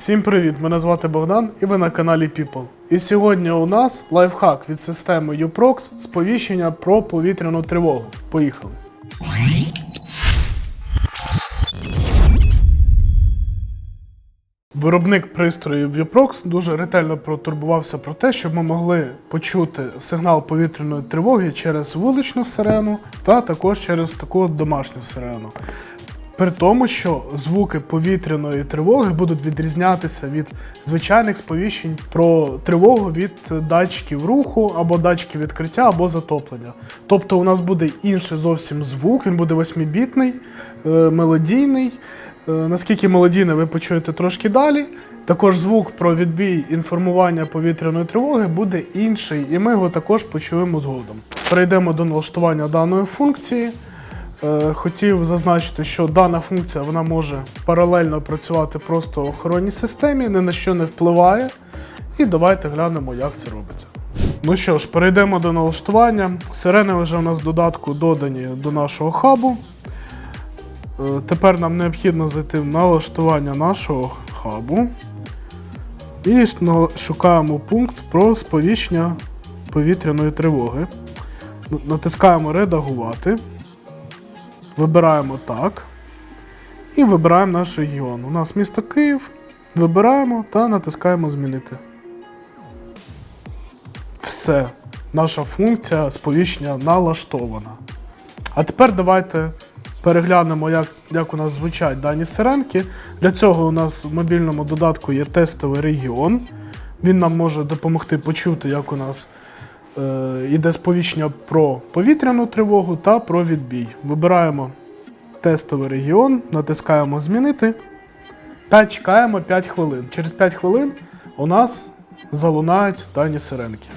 Всім привіт! Мене звати Богдан і ви на каналі People. І сьогодні у нас лайфхак від системи UPROX сповіщення про повітряну тривогу. Поїхали! Виробник пристроїв UPROX дуже ретельно протурбувався про те, щоб ми могли почути сигнал повітряної тривоги через вуличну сирену та також через таку домашню сирену. При тому, що звуки повітряної тривоги будуть відрізнятися від звичайних сповіщень про тривогу від датчиків руху або датчиків відкриття або затоплення. Тобто у нас буде інший зовсім звук, він буде восьмібітний, е, мелодійний. Е, Наскільки мелодійний, ви почуєте трошки далі. Також звук про відбій інформування повітряної тривоги буде інший, і ми його також почуємо згодом. Перейдемо до налаштування даної функції. Е, Хотів зазначити, що дана функція вона може паралельно працювати просто в охоронній системі, ні на що не впливає. І давайте глянемо, як це робиться. Ну що ж, перейдемо до налаштування. Сирени вже у нас в додатку додані до нашого хабу. Е, Тепер нам необхідно зайти в налаштування нашого хабу і шукаємо пункт про сповіщення повітряної тривоги. Натискаємо Редагувати. Вибираємо так. І вибираємо наш регіон. У нас місто Київ. Вибираємо та натискаємо Змінити. Все. Наша функція сповіщення налаштована. А тепер давайте переглянемо, як, як у нас звучать дані сиренки. Для цього у нас в мобільному додатку є тестовий регіон. Він нам може допомогти почути, як у нас йде сповіщення про повітряну тривогу та про відбій. Вибираємо тестовий регіон, натискаємо Змінити та чекаємо 5 хвилин. Через 5 хвилин у нас залунають дані сиренки.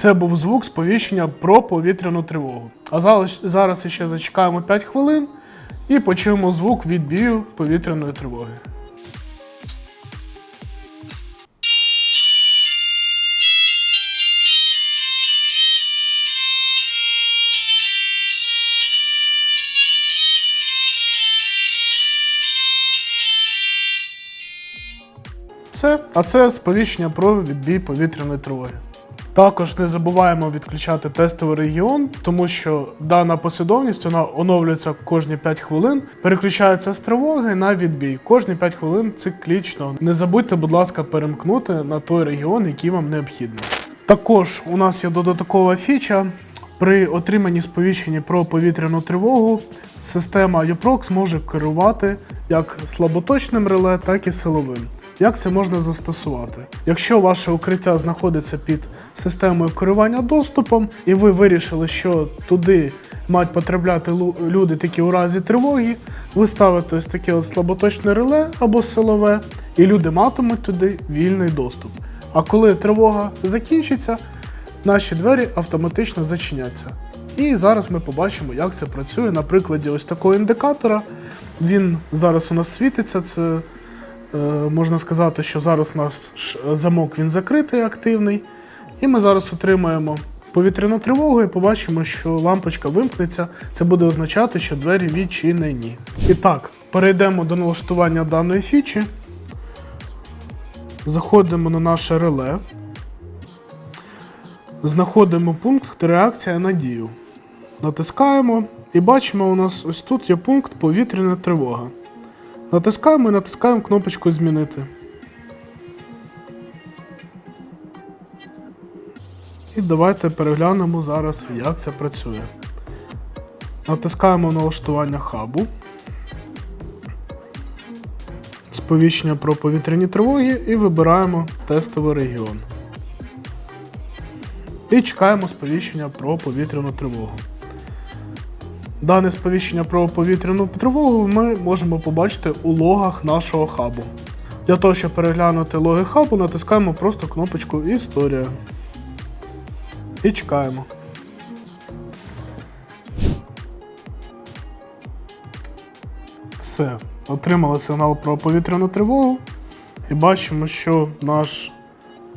Це був звук сповіщення про повітряну тривогу. А зараз, ще зачекаємо 5 хвилин і почуємо звук відбію повітряної тривоги. Все, а це сповіщення про відбій повітряної тривоги. Також не забуваємо відключати тестовий регіон, тому що дана послідовність вона оновлюється кожні 5 хвилин, переключається з тривоги на відбій. Кожні 5 хвилин циклічно. Не забудьте, будь ласка, перемкнути на той регіон, який вам необхідний. Також у нас є додаткова фіча. При отриманні сповіщення про повітряну тривогу система UPROX може керувати як слаботочним реле, так і силовим. Як це можна застосувати? Якщо ваше укриття знаходиться під системою керування доступом, і ви вирішили, що туди мають потрапляти люди тільки у разі тривоги, ви ставите ось таке от слаботочне реле або силове, і люди матимуть туди вільний доступ. А коли тривога закінчиться, наші двері автоматично зачиняться. І зараз ми побачимо, як це працює на прикладі ось такого індикатора. Він зараз у нас світиться. Це можна сказати, що зараз у нас замок він закритий, активний. І ми зараз отримаємо повітряну тривогу і побачимо, що лампочка вимкнеться. Це буде означати, що двері відчинені. І так, перейдемо до налаштування даної фічі. Заходимо на наше реле. Знаходимо пункт реакція на дію. Натискаємо і бачимо, у нас ось тут є пункт повітряна тривога. Натискаємо і натискаємо кнопочку Змінити. І давайте переглянемо зараз, як це працює. Натискаємо налаштування хабу. Сповіщення про повітряні тривоги і вибираємо тестовий регіон. І чекаємо сповіщення про повітряну тривогу. Дане сповіщення про повітряну тривогу ми можемо побачити у логах нашого хабу. Для того, щоб переглянути логи хабу, натискаємо просто кнопочку Історія. І чекаємо. Все. Отримали сигнал про повітряну тривогу. І бачимо, що наш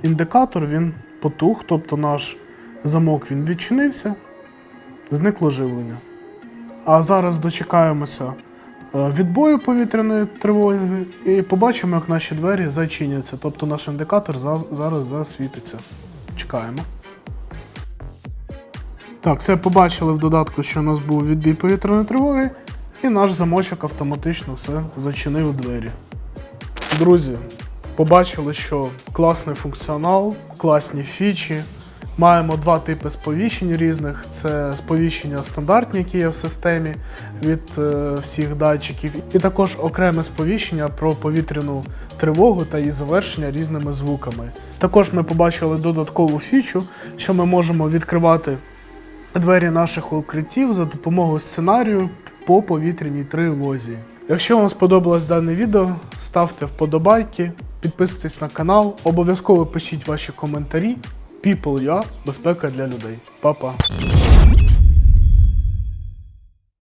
індикатор він потух, тобто наш замок він відчинився, зникло живлення. А зараз дочекаємося е, відбою повітряної тривоги і побачимо, як наші двері зачиняться. Тобто наш індикатор зараз засвітиться. Чекаємо. Так, все побачили в додатку, що у нас був відбій повітряної тривоги, і наш замочок автоматично все зачинив двері. Друзі, побачили, що класний функціонал, класні фічі. Маємо два типи сповіщень різних: це сповіщення стандартні, які є в системі від е, всіх датчиків, і також окреме сповіщення про повітряну тривогу та її завершення різними звуками. Також ми побачили додаткову фічу, що ми можемо відкривати двері наших укриттів за допомогою сценарію по повітряній тривозі. Якщо вам сподобалось дане відео, ставте вподобайки, підписуйтесь на канал, обов'язково пишіть ваші коментарі. People.ua – безпека для людей. Па-па!